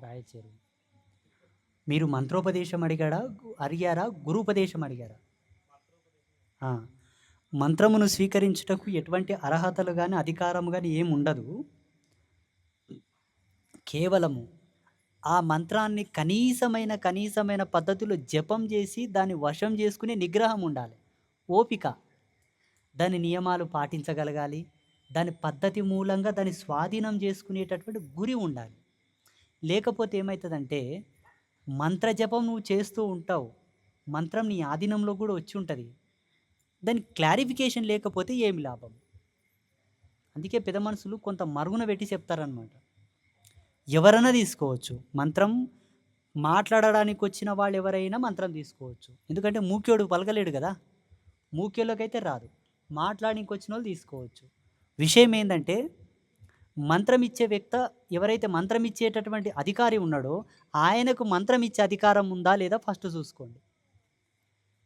రాయచేరు. మీరు మంత్రోపదేశం అడిగాడా అడిగారా గురుపదేశం అడిగారా? మంత్రమును స్వీకరించుటకు ఎటువంటి అర్హతలు కానీ అధికారము కానీ ఏమి ఉండదు. కేవలము ఆ మంత్రాన్ని కనీసమైన కనీసమైన పద్ధతిలో జపం చేసి దాన్ని వశం చేసుకునే నిగ్రహం ఉండాలి. ఓపిక. దాని నియమాలు పాటించగలగాలి. దాని పద్ధతి మూలంగా దాన్ని స్వాధీనం చేసుకునేటటువంటి గురి ఉండాలి. లేకపోతే ఏమవుతుందంటే మంత్రజపం నువ్వు చేస్తూ ఉంటావు మంత్రం నీ ఆధీనంలో కూడా వచ్చి ఉంటుంది. దాని క్లారిఫికేషన్ లేకపోతే ఏమి లాభం? అందుకే పెద్ద మనుషులు కొంత మరుగున పెట్టి చెప్తారనమాట ఎవరైనా తీసుకోవచ్చు. మంత్రం మాట్లాడడానికి వచ్చిన వాళ్ళు ఎవరైనా మంత్రం తీసుకోవచ్చు. ఎందుకంటే మూక్యోడు పలకలేడు కదా. మూక్యోళ్ళకైతే రాదు. మాట్లాడడానికి వచ్చిన వాళ్ళు తీసుకోవచ్చు. విషయం ఏంటంటే మంత్రం ఇచ్చే వ్యక్త ఎవరైతే మంత్రం ఇచ్చేటటువంటి అధికారి ఉన్నాడో ఆయనకు మంత్రం ఇచ్చే అధికారం ఉందా లేదా ఫస్ట్ చూసుకోండి.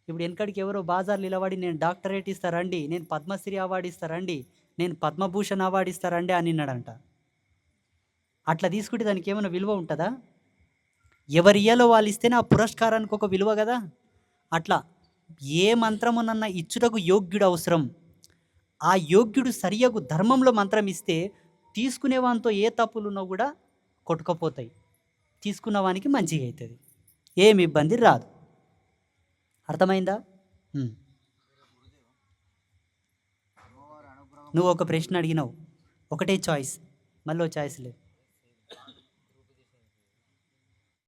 ఇప్పుడు వెనకడికి ఎవరో బాజార్ నిలబడి నేను డాక్టరేట్ ఇస్తారండి నేను పద్మశ్రీ అవార్డు ఇస్తారండి నేను పద్మభూషణ్ అవార్డు ఇస్తారండి అని అన్నాడంట. అట్లా తీసుకుంటే దానికి ఏమైనా విలువ ఉంటుందా? ఎవరి ఇయ్యాలో వాళ్ళు ఇస్తేనే ఆ పురస్కారానికి ఒక విలువ కదా? అట్లా ఏ మంత్రమునన్న ఇచ్చుటకు యోగ్యుడు అవసరం. ఆ యోగ్యుడు సరియగు ధర్మంలో మంత్రం ఇస్తే తీసుకునేవానితో ఏ తప్పులున్నా కూడా కొట్టుకపోతాయి. తీసుకున్నవానికి మంచిగా అవుతుంది. ఏమి ఇబ్బంది రాదు. అర్థమైందా? నువ్వు ఒక ప్రశ్న అడిగినావు. ఒకటే చాయిస్. మళ్ళీ చాయిస్ లేదు.